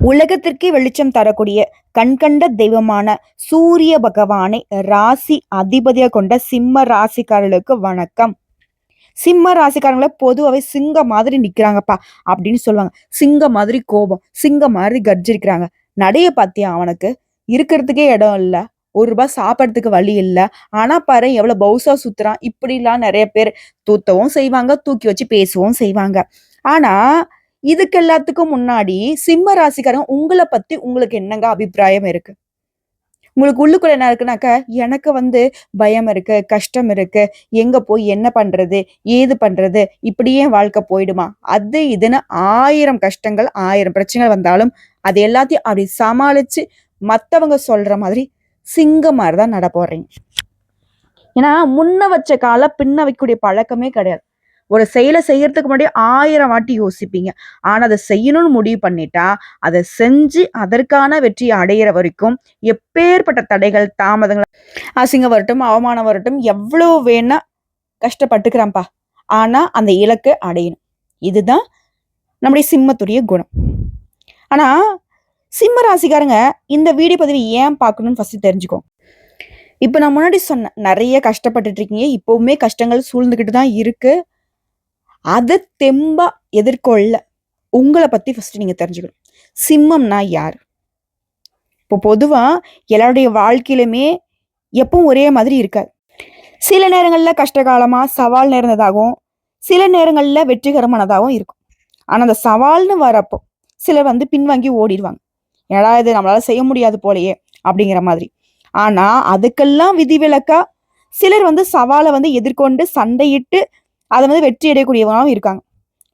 உலகத்திற்கே வெளிச்சம் தரக்கூடிய கண்கண்ட தெய்வமான சூரிய பகவானை ராசி அதிபதியா கொண்ட சிம்ம ராசிக்காரர்களுக்கு வணக்கம். சிம்ம ராசிக்காரங்கள பொதுவாகவே சிங்க மாதிரி நிக்கிறாங்கப்பா அப்படின்னு சொல்லுவாங்க. சிங்க மாதிரி கோபம் சிங்க மாதிரி கர்ஜிருக்கிறாங்க நடைய பார்த்தியா அவனுக்கு? இருக்கிறதுக்கே இடம் இல்ல. ஒரு ரூபாய் சாப்பிட்றதுக்கு வழி இல்லை. ஆனா பாரு எவ்வளவு பௌசா சுத்துறான். இப்படிலாம் நிறைய பேர் தூத்தவும் செய்வாங்க தூக்கி வச்சு பேசவும் செய்வாங்க. ஆனா இதுக்கு எல்லாத்துக்கும் முன்னாடி சிம்ம ராசிக்காரங்க உங்களை பத்தி உங்களுக்கு என்னங்க அபிப்பிராயம் இருக்கு? உங்களுக்கு உள்ளுக்குள்ள என்ன இருக்குனாக்க எனக்கு வந்து பயம் இருக்கு கஷ்டம் இருக்கு எங்க போய் என்ன பண்றது ஏது பண்றது இப்படியே வாழ்க்கை போயிடுமா? அது இதுன்னு ஆயிரம் கஷ்டங்கள் ஆயிரம் பிரச்சனைகள் வந்தாலும் அது எல்லாத்தையும் அப்படி சமாளிச்சு மத்தவங்க சொல்ற மாதிரி சிங்க மாதிரி தான் நட போறீங்க. ஏன்னா முன்ன வச்ச கால பின்ன வைக்கக்கூடிய பழக்கமே கிடையாது. ஒரு செயலை செய்யறதுக்கு முன்னாடி ஆயிரம் வாட்டி யோசிப்பீங்க. ஆனா அதை செய்யணும்னு முடிவு பண்ணிட்டா அதை செஞ்சு அதற்கான வெற்றியை அடையிற வரைக்கும் எப்பேற்பட்ட தடைகள் தாமதங்கள் அசிங்கம் வரட்டும் அவமானம் வரட்டும் எவ்வளவு வேணா கஷ்டப்பட்டுக்கிறேன்ப்பா. ஆனா அந்த இலக்கை அடையணும். இதுதான் நம்முடைய சிம்மத்துடைய குணம். ஆனா சிம்ம ராசிக்காரங்க இந்த வீடியோ பதிவு ஏன் பார்க்கணும்னு ஃபஸ்ட்டு தெரிஞ்சுக்கோ. இப்போ நான் முன்னாடி சொன்னேன் நிறைய கஷ்டப்பட்டுட்டு இருக்கீங்க இப்பவுமே கஷ்டங்கள் சூழ்ந்துக்கிட்டு தான் இருக்குது அதை தெம்பா எதிர்கொள்ள உங்களை பத்தி ஃபர்ஸ்ட் நீங்க தெரிஞ்சுக்கணும். சிம்மம்னா யார்? இப்போ பொதுவா எல்லாருடைய வாழ்க்கையிலுமே எப்பவும் ஒரே மாதிரி இருக்காது. சில நேரங்களில் கஷ்டகாலமாக சவால் நேர்ந்ததாகவும் சில நேரங்களில் வெற்றிகரமானதாகவும் இருக்கும். ஆனால் அந்த சவால்னு வரப்போ சிலர் வந்து பின்வாங்கி ஓடிடுவாங்க. ஏடா இது நம்மளால் செய்ய முடியாது போலையே அப்படிங்கிற மாதிரி. ஆனால் அதுக்கெல்லாம் விதிவிலக்கா சிலர் வந்து சவாலை வந்து எதிர்கொண்டு சண்டையிட்டு அதை வந்து வெற்றி அடையக்கூடியவங்களும் இருக்காங்க.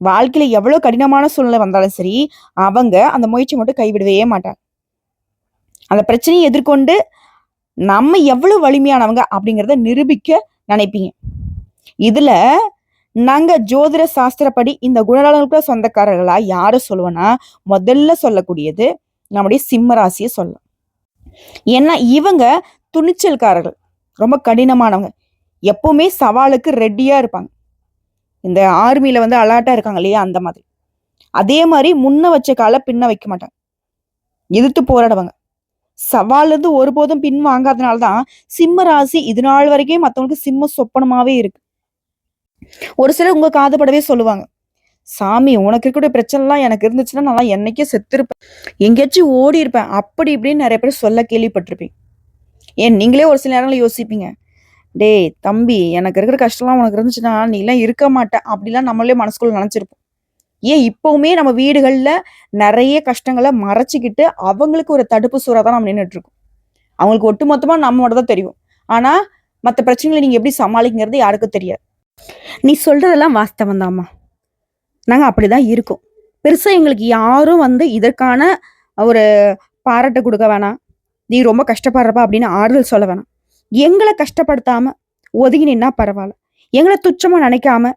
வாழ்க்கையில எவ்வளவு கடினமான சூழ்நிலை வந்தாலும் சரி அவங்க அந்த முயற்சி மட்டும் கைவிடவே மாட்டாங்க. அந்த பிரச்சனையை எதிர்கொண்டு நம்ம எவ்வளவு வலிமையானவங்க அப்படிங்கிறத நிரூபிக்க நினைப்பீங்க. இதுல நாங்க ஜோதிட சாஸ்திரப்படி இந்த குணநலனுக்கு சொந்தக்காரர்களா யாரை சொல்லுவோன்னா முதல்ல சொல்லக்கூடியது நம்முடைய சிம்மராசியை சொல்லலாம். ஏன்னா இவங்க துணிச்சல்காரர்கள் ரொம்ப கடினமானவங்க. எப்பவுமே சவாலுக்கு ரெடியா இருப்பாங்க. இந்த ஆர்மியில் வந்து அலர்ட்டாக இருக்காங்க இல்லையா? அந்த மாதிரி. அதே மாதிரி முன்ன வச்ச காலை பின்ன வைக்க மாட்டாங்க. எதிர்த்து போராடுவாங்க. சவால் இருந்து ஒருபோதும் பின் வாங்காதனால தான் சிம்ம ராசி இது நாள் வரைக்கும் மற்றவங்களுக்கு சிம்ம சொப்பனமாகவே இருக்கு. ஒரு சிலர் உங்கள் காதுபடவே சொல்லுவாங்க. சாமி உனக்கு இருக்கக்கூடிய பிரச்சனைலாம் எனக்கு இருந்துச்சுன்னா நான் என்னைக்கே செத்துருப்பேன். எங்கேயாச்சும் ஓடி இருப்பேன் அப்படி இப்படின்னு நிறைய பேர் சொல்ல கேள்விப்பட்டிருப்பேன் ஏன்? நீங்களே ஒரு சில நேரங்களில் யோசிப்பீங்க. டேய் தம்பி எனக்கு இருக்கிற கஷ்டம்லாம் உனக்கு இருந்துச்சுன்னா நீலாம் இருக்க மாட்டேன் அப்படிலாம் நம்மளே மனசுக்குள்ள நினச்சிருப்போம். ஏன் இப்பவுமே நம்ம வீடுகளில் நிறைய கஷ்டங்களை மறைச்சிக்கிட்டு அவங்களுக்கு ஒரு தடுப்பு சூறாக தான் நம்ம நின்றுட்டுருக்கோம் அவங்களுக்கு அவங்களுக்கு ஒட்டுமொத்தமா நம்மளோட தான் தெரியும். ஆனால் மற்ற பிரச்சனைகளை நீங்கள் எப்படி சமாளிக்கிறது யாருக்கும் தெரியாது. நீ சொல்கிறதெல்லாம் வாஸ்தவம் தாம்மா அப்படி தான் இருக்கோம். பெருசாக எங்களுக்கு யாரும் வந்து இதற்கான ஒரு பாராட்டை கொடுக்க வேணாம். நீ ரொம்ப கஷ்டப்படுறப்பா அப்படின்னு ஆறுதல் சொல்ல வேணாம். எங்களை கஷ்டப்படுத்தாம ஒதுங்கி நின்னா பரவாயில்ல. எங்களை துச்சமா நினைக்காம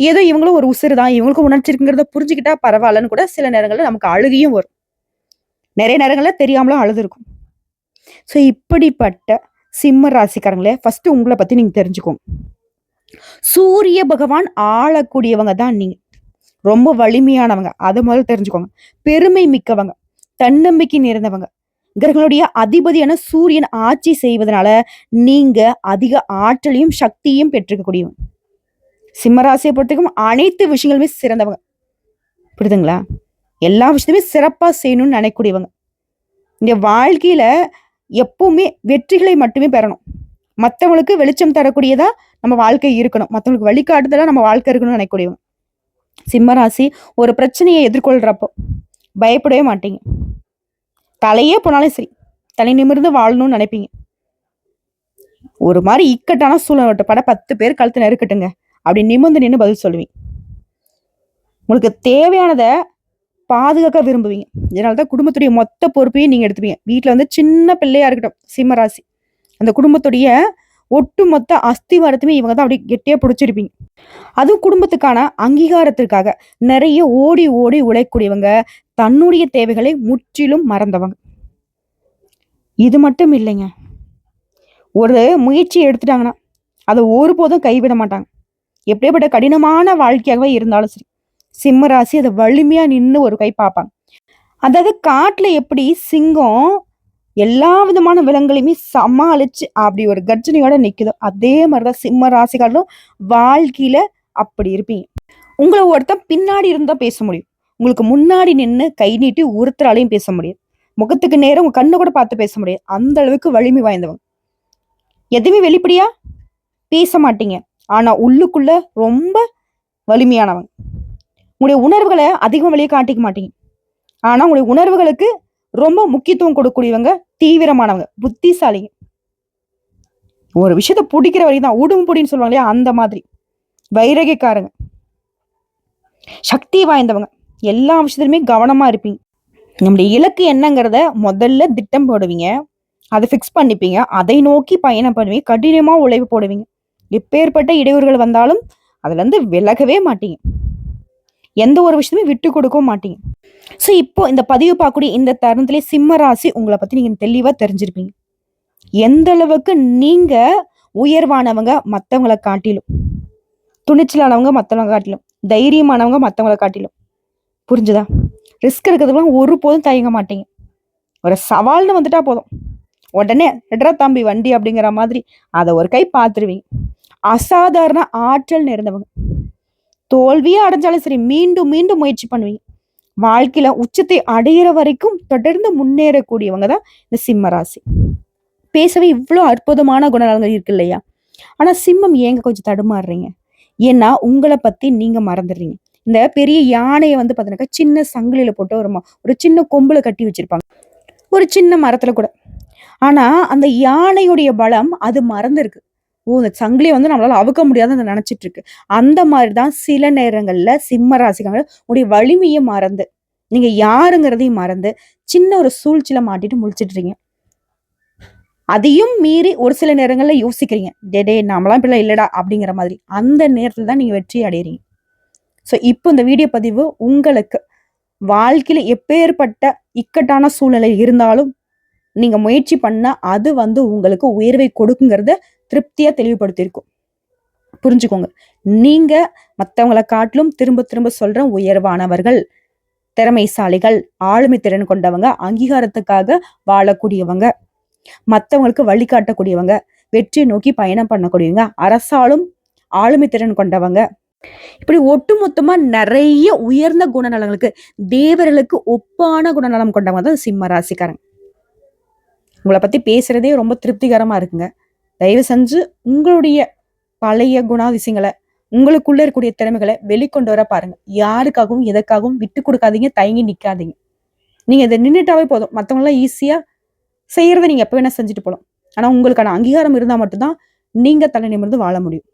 ஏதோ இவங்களும் ஒரு உசுறு தான் இவங்களுக்கும் உணர்ச்சி இருக்குங்கிறத புரிஞ்சுக்கிட்டா பரவாயில்லன்னு கூட சில நேரங்களில் நமக்கு அழுகையும் வரும். நிறைய நேரங்களில் தெரியாமலும் அழுது இருக்கும் ஸோ இப்படிப்பட்ட சிம்ம ராசிக்காரங்களே ஃபர்ஸ்ட் உங்களை பற்றி நீங்கள் தெரிஞ்சுக்கோங்க. சூரிய பகவான் ஆளக்கூடியவங்க தான் நீங்கள் ரொம்ப வலிமையானவங்க. அதை முதல்ல தெரிஞ்சுக்கோங்க. பெருமை மிக்கவங்க. தன்னம்பிக்கை நிறைந்தவங்க. கிரகங்களுடைய அதிபதியான சூரியன் ஆட்சி செய்வதனால நீங்க அதிக ஆற்றலையும் சக்தியும் பெற்றிருக்கக்கூடியவங்க. சிம்மராசியை பொறுத்தவரைக்கும் அனைத்து விஷயங்களுமே சிறந்தவங்க. புரியுதுங்களா? எல்லா விஷயத்தையுமே சிறப்பாக செய்யணும்னு நினைக்கக்கூடியவங்க. இந்த வாழ்க்கையில எப்பவுமே வெற்றிகளை மட்டுமே பெறணும். மற்றவங்களுக்கு வெளிச்சம் தரக்கூடியதா நம்ம வாழ்க்கை இருக்கணும். மற்றவங்களுக்கு வழிகாட்டுதலாக நம்ம வாழ்க்கை இருக்கணும்னு நினைக்கக்கூடியவங்க. சிம்மராசி ஒரு பிரச்சனையை எதிர்கொள்றப்போ பயப்படவே மாட்டீங்க. தலையே போனாலும் சரி. தலை நிமிர்ந்து வாழணும்னு நினைப்பீங்க. ஒரு மாதிரி இக்கட்டான சூழ்நிலை பட பத்து பேர் கழுத்து நெருக்கட்டுங்க அப்படி நிமிர்ந்து நின்று பதில் சொல்லுவீங்க. உங்களுக்கு தேவையானதை பாதுகாக்க விரும்புவீங்க. இதனாலதான் குடும்பத்துடைய மொத்த பொறுப்பையும் நீங்க எடுத்துப்பீங்க. வீட்டில் வந்து சின்ன பிள்ளையா இருக்கட்டும் சிம்மராசி அந்த குடும்பத்துடைய ஒட்டுமொத்த அஸ்திவாரத்துமே இவங்க தான் அப்படி கெட்டியாக பிடிச்சிருப்பீங்க. அதுவும் குடும்பத்துக்கான அங்கீகாரத்திற்காக நிறைய ஓடி ஓடி உழைக்கூடியவங்க தன்னுடைய தேவைகளை முற்றிலும் மறந்தவங்க. இது மட்டும் இல்லைங்க. ஒரு முயற்சி எடுத்துட்டாங்கன்னா அதை ஒருபோதும் கைவிட மாட்டாங்க. எப்படியாப்பட்ட கடினமான வாழ்க்கையாகவே இருந்தாலும் சரி சிம்ம ராசி அதை வலிமையாக நின்று ஒரு கை பார்ப்பாங்க. அதாவது காட்டில் எப்படி சிங்கம் எல்லா விதமான விலங்குகளையுமே சமாளிச்சு அப்படி ஒரு கர்ஜனையோட நிற்குதோ அதே மாதிரிதான் சிம்ம ராசிக்காரரும் வாழ்க்கையில அப்படி இருப்பீங்க. உங்களை ஒருத்தன் பின்னாடி இருந்தா பேச முடியும். உங்களுக்கு முன்னாடி நின்று கை நீட்டி ஒருத்தராலையும் பேச முடியாது முகத்துக்கு நேரம் உங்க கண்ணு கூட பார்த்து பேச முடியாது. அந்த அளவுக்கு வலிமை வாய்ந்தவங்க. எதுவுமே வெளிப்படையா பேச மாட்டீங்க. ஆனா உள்ளுக்குள்ள ரொம்ப வலிமையானவங்க. உங்களுடைய உணர்வுகளை அதிகம் வெளியே காட்டிக்க மாட்டீங்க. ஆனா உங்களுடைய உணர்வுகளுக்கு ரொம்ப முக்கியத்துவம் கொடுக்கக்கூடியவங்க தீவிரமானவங்க புத்திசாலிங்க ஒரு விஷயத்த பிடிக்கிற வரைக்கும் தான் உடும் புடின்னு சொல்லுவாங்க இல்லையா அந்த மாதிரி. வைரகைக்காரங்க. சக்தி வாய்ந்தவங்க. எல்லா விஷயத்துலையுமே கவனமா இருப்பீங்க. நம்முடைய இலக்கு என்னங்கிறத முதல்ல திட்டம் போடுவீங்க. அதை ஃபிக்ஸ் பண்ணிப்பீங்க. அதை நோக்கி பயணம் பண்ணுவீங்க. கடினமாக உழைப்பு போடுவீங்க. எப்பேற்பட்ட இடையூறுகள் வந்தாலும் அதுலேருந்து விலகவே மாட்டீங்க. எந்த ஒரு விஷயமே விட்டு கொடுக்கவும் மாட்டீங்க. ஸோ இப்போ இந்த பதிவு பார்க்கக்கூடிய இந்த தருணத்திலே சிம்ம ராசி உங்களை பத்தி நீங்க தெளிவா தெரிஞ்சிருப்பீங்க. எந்த அளவுக்கு நீங்க உயர்வானவங்க மத்தவங்களை காட்டிலும் துணிச்சலானவங்க மற்றவங்களை காட்டிலும் தைரியமானவங்க மத்தவங்களை காட்டிலும் புரிஞ்சுதா? ரிஸ்க் எடுக்கிறதுலாம் ஒருபோதும் தயங்க மாட்டீங்க. ஒரு சவால்னு வந்துட்டா போதும். உடனே ரெட்ரா தம்பி வண்டி அப்படிங்கிற மாதிரி அதை ஒரு கை பார்த்துருவீங்க. அசாதாரண ஆற்றல் நிறைந்தவங்க. தோல்வியே அடைஞ்சாலும் சரி மீண்டும் மீண்டும் முயற்சி பண்ணுவீங்க. வாழ்க்கையில உச்சத்தை அடையிற வரைக்கும் தொடர்ந்து முன்னேறக்கூடியவங்க தான் இந்த சிம்ம ராசி. பேசவே இவ்வளோ அற்புதமான குணநலங்கள் இருக்கு இல்லையா? ஆனா சிம்மம் ஏங்க கொஞ்சம் தடுமாறுறீங்க? ஏன்னா உங்களை பத்தி நீங்க மறந்துடுறீங்க. இந்த பெரிய யானையை வந்து பார்த்தீங்கன்னாக்கா சின்ன சங்கிலியில போட்டு ஒரு ம- ஒரு சின்ன கொம்புல கட்டி வச்சிருப்பாங்க. ஒரு சின்ன மரத்துல கூட. ஆனா அந்த யானையுடைய பலம் அது மறந்துருக்கு. ஓ இந்த சங்கிலியை வந்து நம்மளால அவுக்க முடியாதுன்னு நினைச்சிட்டு இருக்கு அந்த மாதிரிதான் சில நேரங்கள்ல சிம்ம ராசிக்காரங்க உடைய வலிமையை மறந்து நீங்க யாருங்கிறதையும் மறந்து சின்ன ஒரு சூழ்ச்சியில மாட்டிட்டு முழிச்சிடுறீங்க. அதையும் மீறி ஒரு சில நேரங்கள்ல யோசிக்கிறீங்க டே டே நாமலாம் இப்படிலாம் இல்லடா அப்படிங்கிற மாதிரி. அந்த நேரத்துல தான் நீங்க வெற்றி அடையிறீங்க. ஸோ இப்போ இந்த வீடியோ பதிவு உங்களுக்கு வாழ்க்கையில எப்பேற்பட்ட இக்கட்டான சூழ்நிலை இருந்தாலும் நீங்க முயற்சி பண்ணா அது வந்து உங்களுக்கு உயர்வை கொடுக்குங்கிறத திருப்தியா தெளிவுபடுத்தியிருக்கும். புரிஞ்சுக்கோங்க. நீங்க மற்றவங்களை காட்டிலும் திரும்ப திரும்ப சொல்ற உயர்வானவர்கள் திறமைசாலிகள் ஆளுமை திறன் கொண்டவங்க அங்கீகாரத்துக்காக வாழக்கூடியவங்க மத்தவங்களுக்கு வழிகாட்டக்கூடியவங்க வெற்றியை நோக்கி பயணம் பண்ணக்கூடியவங்க அரசாலும் ஆளுமை திறன் கொண்டவங்க. இப்படி ஒட்டுமொத்தமா நிறைய உயர்ந்த குணநலங்களுக்கு தேவர்களுக்கு ஒப்பான குணநலம் கொண்டவங்க தான் சிம்ம ராசிக்காரங்க. உங்களை பத்தி பேசுறதே ரொம்ப திருப்திகரமா இருக்குங்க. தயவு செஞ்சு உங்களுடைய பழைய குணாதிசயங்களை உங்களுக்குள்ள இருக்கக்கூடிய திறமைகளை வெளிக்கொண்டு வர பாருங்க. யாருக்காகவும் எதற்காகவும் விட்டு கொடுக்காதீங்க தயங்கி நிக்காதீங்க. நீங்க இதை நின்றுட்டாவே போதும். மற்றவங்களாம் ஈஸியா செய்யறதை நீங்க எப்ப வேணா செஞ்சுட்டு போகலாம். ஆனா உங்களுக்கான அங்கீகாரம் இருந்தா மட்டும்தான் நீங்க தலை நிமிர்ந்து வாழ முடியும்.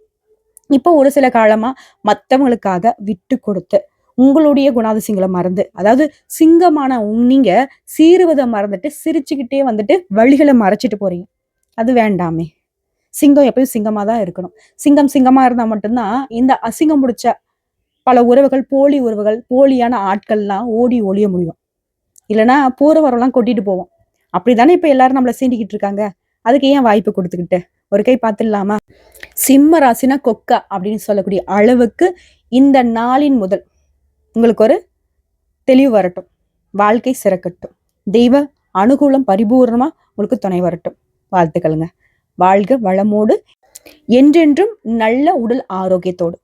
இப்போ ஒரு சில காலமா மற்றவங்களுக்காக விட்டு கொடுத்து உங்களுடைய குணாதிசயங்களை மறந்து அதாவது சிங்கமான நீங்க சீருவதை மறந்துட்டு சிரிச்சுக்கிட்டே வந்துட்டு வழிகளை மறைச்சிட்டு போறீங்க. அது வேண்டாமே. சிங்கம் எப்பயும் சிங்கமாக தான் இருக்கணும். சிங்கம் சிங்கமாக இருந்தால் மட்டும்தான் இந்த அசிங்கம் பிடிச்ச பல உறவுகள் போலி உறவுகள் போலியான ஆட்கள்லாம் ஓடி ஒழிய முடியும். இல்லைன்னா போற கொட்டிட்டு போவோம். அப்படி தானே இப்போ எல்லாரும் நம்மளை சீண்டிக்கிட்டு இருக்காங்க? அதுக்கு ஏன் வாய்ப்பு கொடுத்துக்கிட்டு? ஒரு கை பார்த்துடலாமா? சிம்ம ராசினா கொக்கா அப்படின்னு சொல்லக்கூடிய அளவுக்கு இந்த நாளின் முதல் உங்களுக்கு ஒரு தெளிவு வரட்டும். வாழ்க்கை சிறக்கட்டும். தெய்வ அனுகூலம் பரிபூர்ணமாக உங்களுக்கு துணை வரட்டும். வாழ்த்துக்களுங்க. வாழ்க வளமோடு. என்றென்றும் நல்ல உடல் ஆரோக்கியத்தோடு.